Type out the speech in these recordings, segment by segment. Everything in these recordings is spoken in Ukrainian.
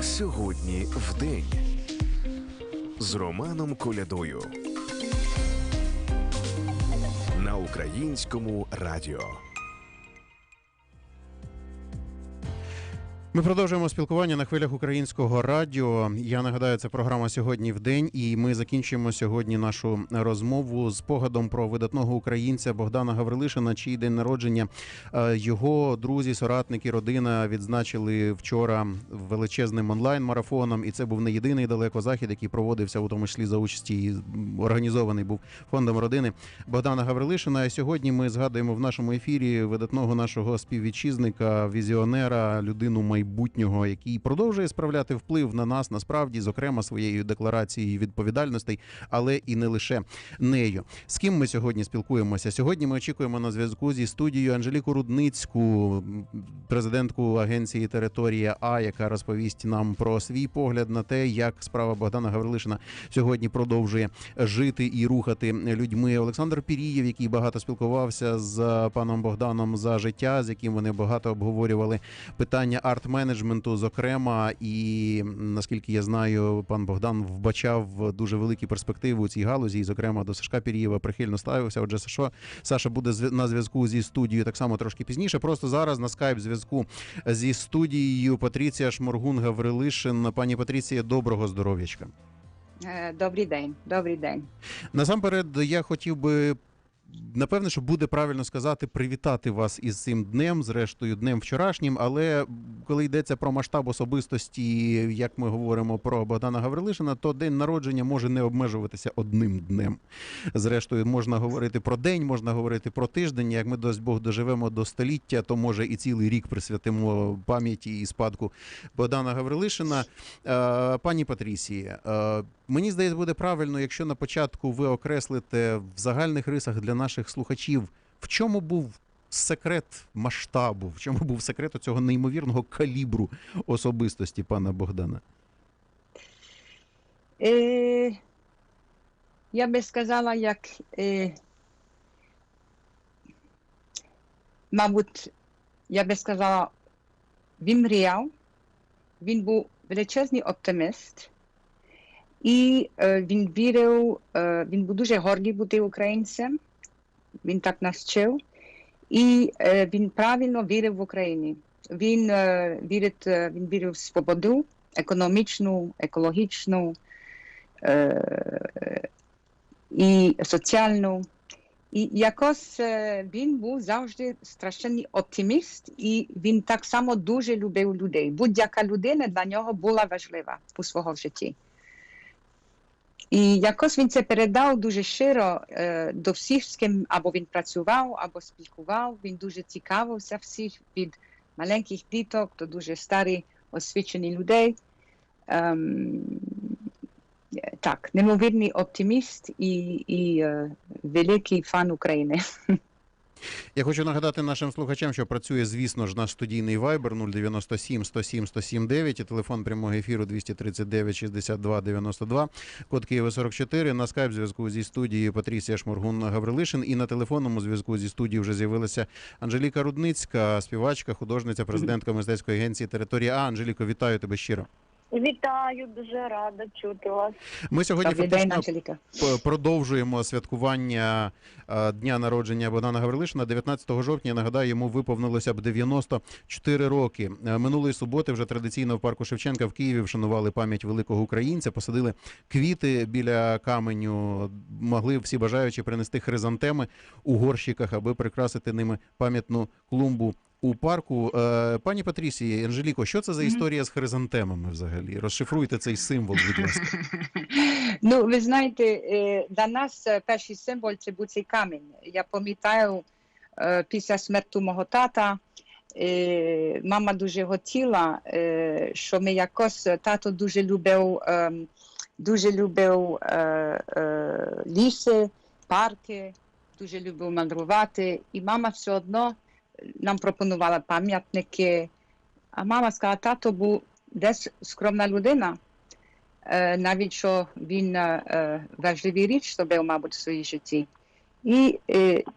Сьогодні в день з Романом Колядою на українському радіо. Ми продовжуємо спілкування на хвилях українського радіо. Я нагадаю, це програма сьогодні в день, і ми закінчуємо сьогодні нашу розмову з погадом про видатного українця Богдана Гаврилишина, чий день народження Е, його друзі, соратники, родина відзначили вчора величезним онлайн-марафоном. І це був не єдиний далекозахід, який проводився у тому числі за участі і організований був фондом родини Богдана Гаврилишина. І сьогодні ми згадуємо в нашому ефірі видатного нашого співвітчизника, візіонера, людину майбутнього, який продовжує справляти вплив на нас насправді, зокрема своєю декларацією відповідальностей, але і не лише нею. З ким ми сьогодні спілкуємося? Сьогодні ми очікуємо на зв'язку зі студією Анжеліку Рудницьку, президентку агенції Територія А, яка розповість нам про свій погляд на те, як справа Богдана Гаврилишина сьогодні продовжує жити і рухати людьми. Олександр Пірієв, який багато спілкувався з паном Богданом за життя, з яким вони багато обговорювали питання арт-менеджменту, зокрема, і наскільки я знаю, пан Богдан вбачав дуже великі перспективи у цій галузі, і зокрема до Сашка Пірієва прихильно ставився. Отже, Сашо, Саша буде на зв'язку зі студією так само трошки пізніше. Просто зараз на скайп зв'язку зі студією Патріція Шморгун Гаврилишин. Пані Патріція, доброго здоров'ячка. Е, Добрий день, добрий день. Насамперед, я хотів би. Напевне, що буде правильно сказати привітати вас із цим днем, зрештою, днем вчорашнім. Але коли йдеться про масштаб особистості, як ми говоримо про Богдана Гаврилишина, то день народження може не обмежуватися одним днем. Зрештою, можна говорити про день, можна говорити про тиждень. Як ми дасть Бог доживемо до століття, то може і цілий рік присвятимо пам'яті і спадку Богдана Гаврилишина. Е, Пані Патрісії, е, мені здається, буде правильно, якщо на початку ви окреслите в загальних рисах для наших слухачів, в чому був секрет масштабу, в чому був секрет цього неймовірного калібру особистості пана Богдана. Е, я би сказала, як, е, мабуть, я би сказала, він мріяв, він був величезний оптиміст, і е, він вірив, е, він був дуже гордий бути українцем, він так нас вчив, і е, він правильно вірив в Україні. Він, е, вірить, е, він вірив в свободу, економічну, екологічну, е, і соціальну. І якось е, він був завжди страшенний оптиміст, і він так само дуже любив людей. Будь-яка людина для нього була важлива у свого житті. І якось він це передав дуже щиро е, до всіх, з ким або він працював, або спілкував. Він дуже цікавився всіх від маленьких діток до дуже старих освічених людей. Ем, так, немовірний оптиміст і, і е, великий фан України. Я хочу нагадати нашим слухачам, що працює, звісно ж, наш студійний вайбер 097 107 107 9 і телефон прямого ефіру 239 62 92, код Києва 44. На скайп зв'язку зі студією Патрісія Шморгун Гаврилишин. І на телефонному зв'язку зі студією вже з'явилася Анжеліка Рудницька, співачка, художниця, президентка мистецької агенції Територія А. Анжеліко, вітаю тебе щиро. Вітаю, дуже рада чути вас. Ми сьогодні Добрий фактично продовжуємо святкування е, дня народження Богдана Гаврилишина. 19 жовтня нагадаю, йому виповнилося б 94 роки. Е, Минулої суботи вже традиційно в парку Шевченка в Києві вшанували пам'ять великого українця, посадили квіти біля каменю. Могли всі бажаючі принести хризантеми у горщиках, аби прикрасити ними пам'ятну клумбу. У парку Е, пані Патрісії, Анжеліко, що це за історія з хризантемами взагалі? Розшифруйте цей символ, будь ласка. Ну, ви знаєте, е, для нас е, перший символ це був цей камінь. Я пам'ятаю, після смерті мого тата, мама дуже хотіла, що ми якось тато дуже любив, е, дуже любив ліси, парки, дуже любив мандрувати. І мама все одно нам пропонувала пам'ятники. А мама сказала, тато був десь скромна людина. Е, навіть що він е, е, важливі річ робив, мабуть, в своїй житті. І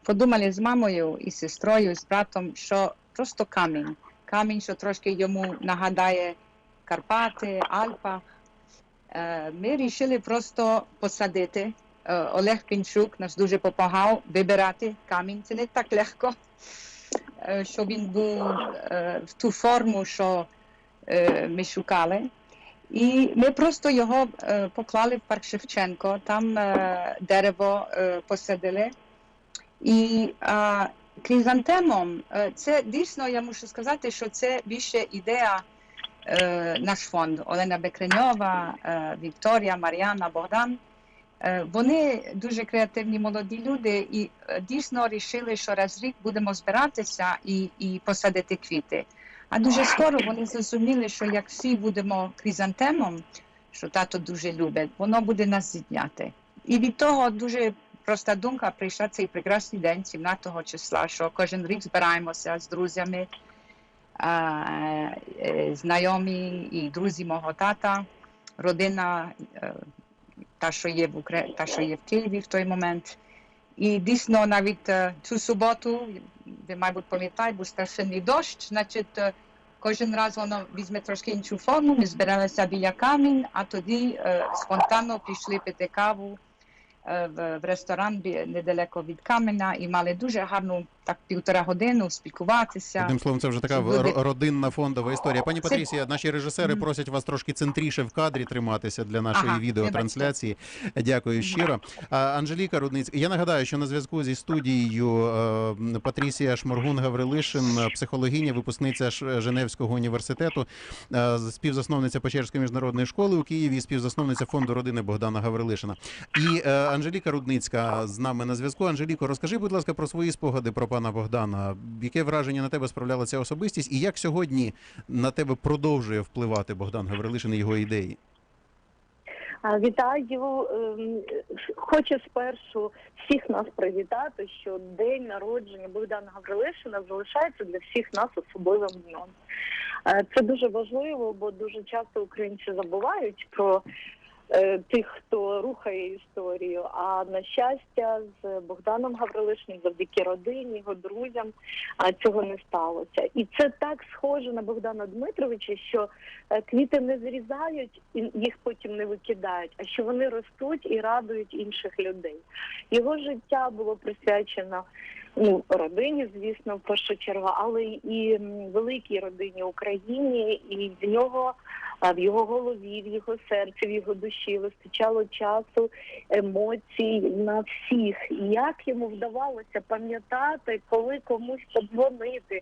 подумали з мамою і сестрою, і з братом, що просто камінь. Камінь, що трошки йому нагадає Карпати, Альпах. Е, Ми вирішили просто посадити. Олег Пінчук нас дуже допомагав вибирати камінь. Це не так легко, е, щоб він був е, в ту форму, що е, ми шукали. І ми просто його поклали в парк Шевченко, там дерево посадили. І кризантемом, це дійсно, я мушу сказати, що це більше ідея наш фонд. Олена Бекреньова, Вікторія, Мар'яна, Богдан. Е, Вони дуже креативні молоді люди і е, дійсно вирішили, що раз рік будемо збиратися і, і посадити квіти. А дуже скоро вони зрозуміли, що як всі будемо кризантемом, що тато дуже любить, воно буде нас зідняти. І від того дуже проста думка прийшла цей прекрасний день, 17 числа, що кожен рік збираємося з друзями, е, знайомі і друзі мого тата, родина, та, що є в Укра... та, що є в Києві в той момент. І дійсно навіть е, цю суботу, ви, мабуть, пам'ятаєте, був страшенний дощ, значить, е, кожен раз воно візьме трошки іншу форму, ми збиралися біля камінь, а тоді е, спонтанно пішли пити каву в ресторан недалеко від каменя і мали дуже гарну так півтора годину спілкуватися. Одним словом, це вже така Це родинна фондова історія. Пані Це- Патрісія, наші режисери просять вас трошки центріше в кадрі триматися для нашої Ага, відеотрансляції. Дякую щиро. А, Анжеліка Рудницька. Я нагадаю, що на зв'язку зі студією е, Патрісія Шморгун Гаврилишин, психологиня, випускниця Женевського університету, е, співзасновниця Печерської міжнародної школи у Києві, і співзасновниця фонду родини Богдана Гаврилишина. І е, Анжеліка Рудницька з нами на зв'язку. Анжеліко, розкажи, будь ласка, про свої спогади про пана Богдана. Яке враження на тебе справляла ця особистість, і як сьогодні на тебе продовжує впливати Богдан Гаврилишин і його ідеї? Вітаю. Ем, Хочу спершу всіх нас привітати, що день народження Богдана Гаврилишина залишається для всіх нас особливим днем. Е, Це дуже важливо, бо дуже часто українці забувають про тих, хто рухає історію. А на щастя, з Богданом Гаврилишиним, завдяки родині, його друзям, а, цього не сталося. І це так схоже на Богдана Дмитровича, що е, квіти не зрізають і їх потім не викидають, а що вони ростуть і радують інших людей. Його життя було присвячено ну, родині, звісно, в першу чергу, але і великій родині Україні, і в нього. А в його голові, в його серці, в його душі вистачало часу, емоцій на всіх. І як йому вдавалося пам'ятати, коли комусь подзвонити,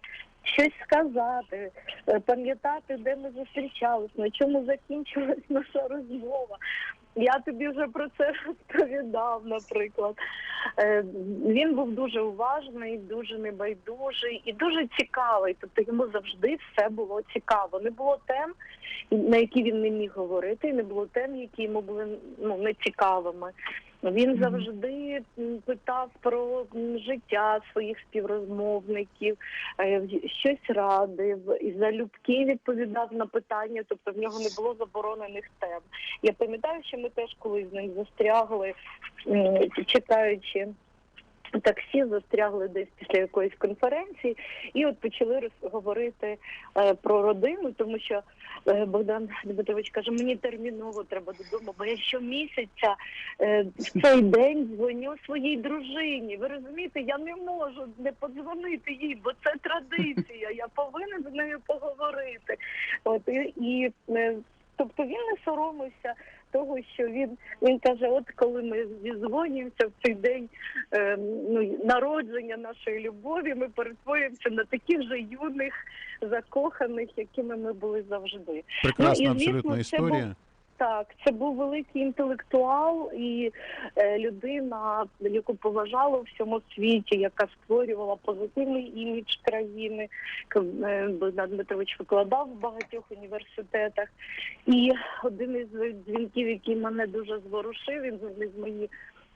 щось сказати, е, пам'ятати, де ми зустрічались, на чому закінчилась наша розмова. Я тобі вже про це розповідав, наприклад. Е, Він був дуже уважний, дуже небайдужий і дуже цікавий. Тобто йому завжди все було цікаво. Не було тем, на які він не міг говорити, і не було тем, які йому були ну нецікавими. Він завжди питав про життя своїх співрозмовників, е, щось радив, і залюбки відповідав на питання, тобто в нього не було заборонених тем. Я пам'ятаю, що ми теж колись з ним застрягли, м, чекаючи. Таксі застрягли десь після якоїсь конференції, і от почали говорити е, про родину, тому що е, Богдан Дмитрович каже: мені терміново треба додому, бо я щомісяця е, в цей день дзвоню своїй дружині. Ви розумієте, я не можу не подзвонити їй, бо це традиція. Я повинен з нею поговорити. От і, і е, тобто він не соромився того, що він він каже: от коли ми зізвонюємося в цей день ну, народження нашої любові, ми перетворюємося на таких же юних, закоханих, якими ми були завжди. Прекрасна Ну, і, звісно, абсолютно історія. Так, це був великий інтелектуал і е, людина, яку поважали у всьому світі, яка створювала позитивний імідж країни. Е, Богдан Дмитрович викладав в багатьох університетах. І один із дзвінків, який мене дуже зворушив, він з мої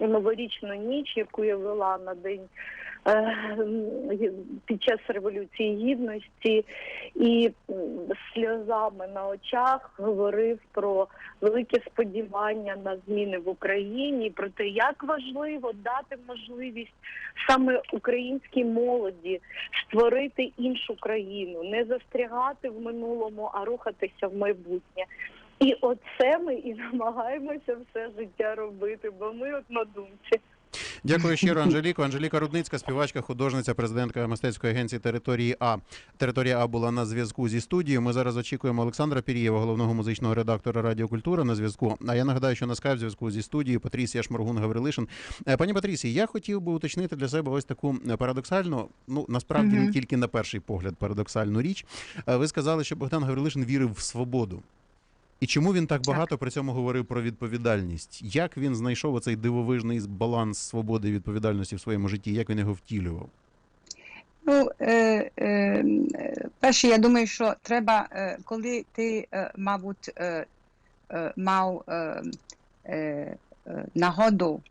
новорічну ніч, яку я вела на день е, під час революції гідності і сльозами на очах говорив про велике сподівання на зміни в Україні, про те, як важливо дати можливість саме українській молоді створити іншу країну, не застрягати в минулому, а рухатися в майбутнє. І оце ми і намагаємося все життя робити, бо ми однодумці. Дякую щиро, Анжеліко. Анжеліка Рудницька, співачка, художниця, президентка мистецької агенції території А. Територія А була на зв'язку зі студією. Ми зараз очікуємо Олександра Пірієва, головного музичного редактора Радіокультура на зв'язку. А я нагадаю, що на скайп зв'язку зі студією Патрісія Шморгун Гаврилишин. Е, Пані Патрісі, я хотів би уточнити для себе ось таку е, парадоксальну, ну насправді не тільки на перший погляд парадоксальну річ. Е, Ви сказали, що Богдан Гаврилишин вірив в свободу. І чому він так багато при цьому говорив про відповідальність? Як він знайшов оцей дивовижний баланс свободи і відповідальності в своєму житті? Як він його втілював? Ну, е, е, перше, я думаю, що треба, е, коли ти, е, мабуть, е, е, мав е, е, е, нагоду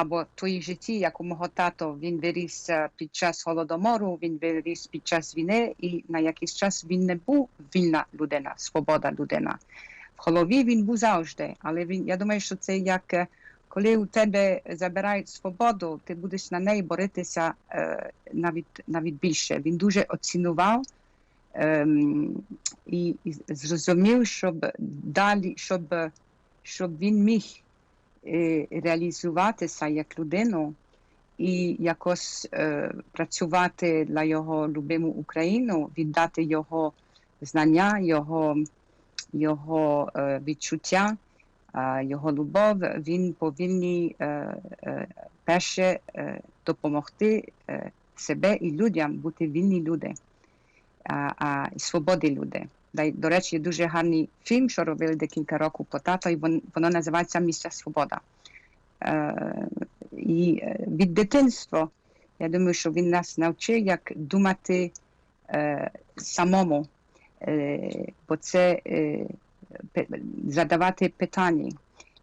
або в твоїй житті, як у мого тато, він виріс е, під час голодомору, він виріс під час війни, і на якийсь час він не був вільна людина, свобода людина. В голові він був завжди, але він, я думаю, що це як е, коли у тебе забирають свободу, ти будеш на неї боротися е, навіть, навіть більше. Він дуже оцінував ем, і, і зрозумів, щоб далі, щоб, щоб він міг е, реалізуватися як людину і якось е, працювати для його любиму Україну, віддати його знання, його, його е, відчуття, е, його любов, він повинен е, е, перше е, допомогти е, себе і людям бути вільні люди, а, свободи люди. До речі, дуже гарний фільм, що робили декілька років по тато, і вон- воно називається Місця Свобода. Е, і е, від дитинства, я думаю, що він нас навчив, як думати е, самому, е, бо це е, задавати питання.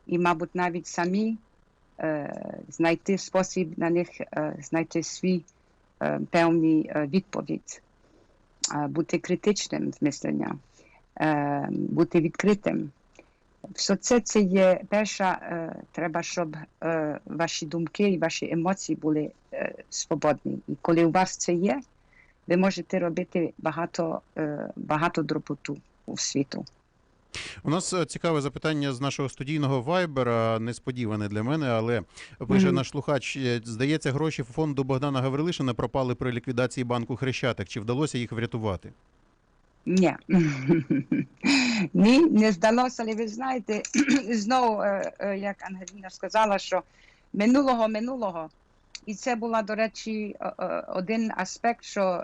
І, мабуть, навіть самі е, знайти спосіб на них, е, знайти свій е, певний е, відповідь, бути критичним в мислення, е, бути відкритим. Все це, це є перша, е, треба, щоб е, ваші думки і ваші емоції були е, свободні. І коли у вас це є, ви можете робити багато, е, багато дроботу у світу. У нас е, цікаве запитання з нашого студійного вайбера, несподіване для мене, але пише Мгм. наш слухач: е, здається, гроші фонду Богдана Гаврилишина пропали при ліквідації банку Хрещатик. Чи вдалося їх врятувати? Ні. Ні, не здалося, але ви знаєте, знову, е, як Ангеліна сказала, що минулого минулого. І це була, до речі, один аспект, що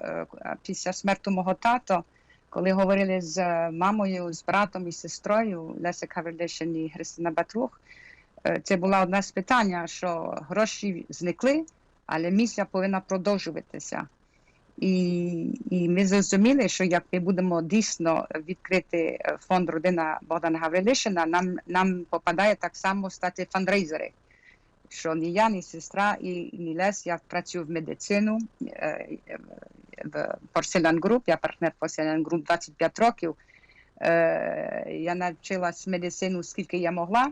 після смертю мого тато, коли говорили з е, мамою, з братом і сестрою Леся Каверлишин і Христина Батрух, е, це була одне з питання, що гроші зникли, але місія повинна продовжуватися. І, і ми зрозуміли, що як ми будемо дійсно відкрити е, фонд родина Богдана Гаврилишина, нам, нам попадає так само стати фандрейзери. Що ні я, ні сестра, і ні Лес, я працюю в медицину в Porcelain Group, я партнер Porcelain Group 25 років. Я навчилась медицину скільки я могла,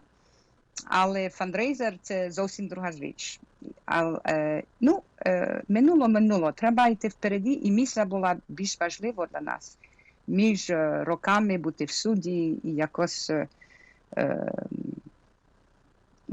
але фандрейзер це зовсім друга річ. Ну, минуло минуло. Треба йти впереді, і місія була більш важлива для нас. Між роками бути в суді і якось,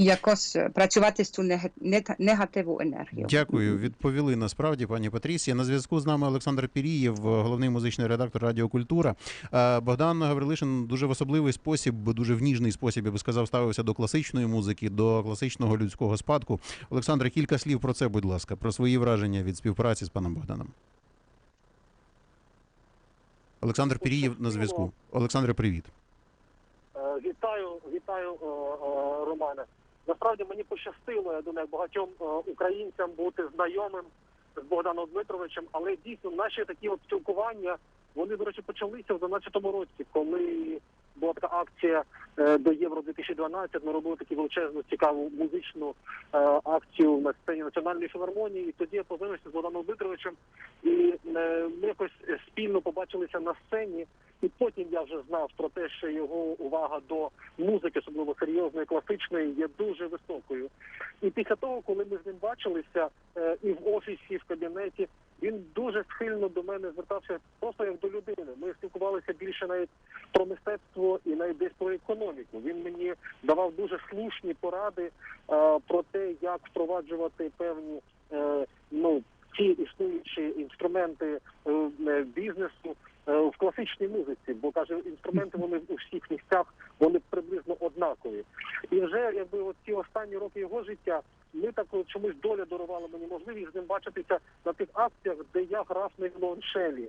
якось е, працювати з ту нег- нег- негативну енергію. Дякую, відповіли насправді, пані Патрісія. На зв'язку з нами Олександр Пірієв, головний музичний редактор Радіокультура. Е, Богдан Гаврилишин дуже в особливий спосіб, дуже в ніжний спосіб, я би сказав, ставився до класичної музики, до класичного людського спадку. Олександре, кілька слів про це, будь ласка, про свої враження від співпраці з паном Богданом. Олександр Пірієв на зв'язку. Олександре, привіт. Е, Вітаю, вітаю, е, е, Романе. Насправді мені пощастило, я думаю, багатьом е, українцям бути знайомим з Богданом Дмитровичем, але дійсно наші такі от спілкування, вони, до речі, почалися в 12-му році, коли була така акція е, до Євро 2012. Ми робили таку величезну цікаву музичну е, акцію на сцені національної філармонії. І тоді я познайомився з Богданом Дмитровичем, і ми якось спільно побачилися на сцені. І потім я вже знав про те, що його увага до музики, особливо серйозної, класичної, є дуже високою. І після того, коли ми з ним бачилися е, і в офісі, і в кабінеті, він дуже схильно до мене звертався просто як до людини. Ми спілкувалися більше навіть про мистецтво і навіть десь про економіку. Він мені давав дуже слушні поради е, про те, як впроваджувати певні е, ну ті існуючі інструменти бізнесу в класичній музиці, бо каже, інструменти вони у всіх місцях вони приблизно однакові. І вже якби от ці останні роки його життя, ми так чомусь доля дарувала мені можливість з ним бачитися на тих акціях, де я грав на віолончелі.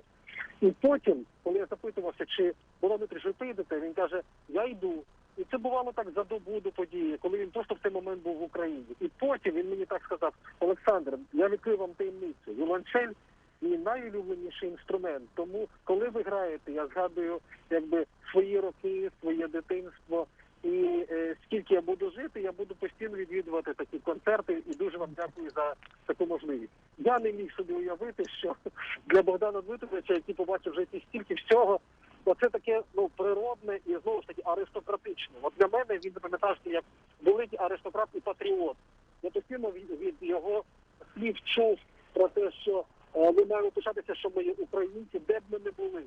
І потім, коли я запитувався, чи Дмитрий, ви прийдете, він каже, я йду. І це бувало так за добу до події, коли він просто в цей момент був в Україні. І потім він мені так сказав: Олександр, я відкрив вам таємницю. Віолончель мій найулюбленіший інструмент. Тому, коли ви граєте, я згадую якби свої роки, своє дитинство. І е, скільки я буду жити, я буду постійно відвідувати такі концерти і дуже вам дякую за таку можливість. Я не міг собі уявити, що для Богдана Дмитровича, який побачив вже ці стільки всього, оце таке ну природне і знову ж таки аристократичне. От для мене він запам'ятався як великий аристократ і патріот. Я постійно від, від його слів чув про те, що ми маємо пишатися, що ми є українці, де б ми не були.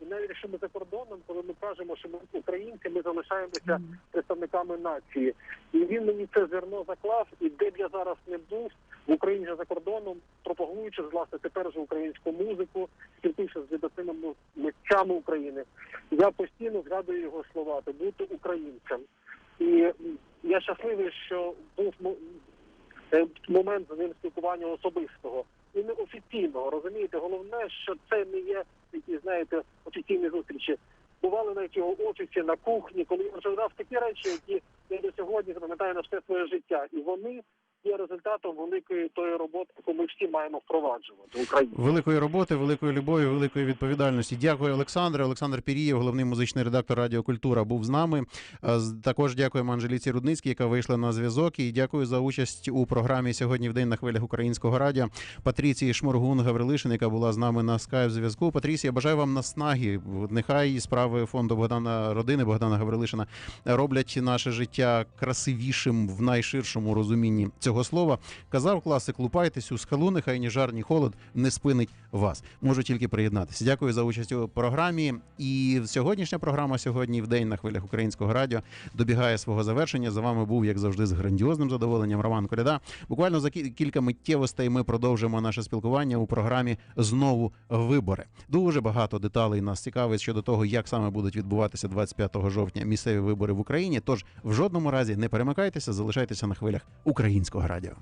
І навіть якщо ми за кордоном, коли ми кажемо, що ми українці, ми залишаємося представниками нації. І він мені це зерно заклав, і де б я зараз не був в Україні за кордоном, пропагуючи власне тепер вже українську музику, спілкуючись з видатними митцями України, я постійно згадую його слова, то бути українцем. І я щасливий, що був е, момент з ним спілкування особистого і не офіційного. Розумієте, головне, що це не є такі, знаєте, офіційні зустрічі. Бували навіть його офісі на кухні, коли він розповідав такі речі, які я до сьогодні запам'ятаю на все своє життя, і вони є результатом великої тої роботи, яку ми всі маємо впроваджувати в Україні. Великої роботи, великої любові, великої відповідальності. Дякую, Олександре. Олександр Пірієв, головний музичний редактор Радіо Культура, був з нами. Е, Також дякуємо Анжеліці Рудницькій, яка вийшла на зв'язок. І дякую за участь у програмі сьогодні в день на хвилях українського радіо. Патріції Шморгун Гаврилишин, яка була з нами на скайп зв'язку. Патрісія, бажаю вам наснаги. Нехай справи фонду Богдана родини Богдана Гаврилишина роблять наше життя красивішим в найширшому розумінні цього слова. Казав класик, лупайтесь у скалу, нехай ні жар, ні холод не спинить вас. Можу тільки приєднатися. Дякую за участь у програмі. І сьогоднішня програма сьогодні в день на хвилях українського радіо добігає свого завершення. За вами був, як завжди, з грандіозним задоволенням Роман Коляда. Буквально за кілька миттєвостей ми продовжимо наше спілкування у програмі Знову вибори. Дуже багато деталей нас цікавить щодо того, як саме будуть відбуватися 25 жовтня місцеві вибори в Україні. Тож в жодному разі не перемикайтеся, залишайтеся на хвилях українського Hraďa.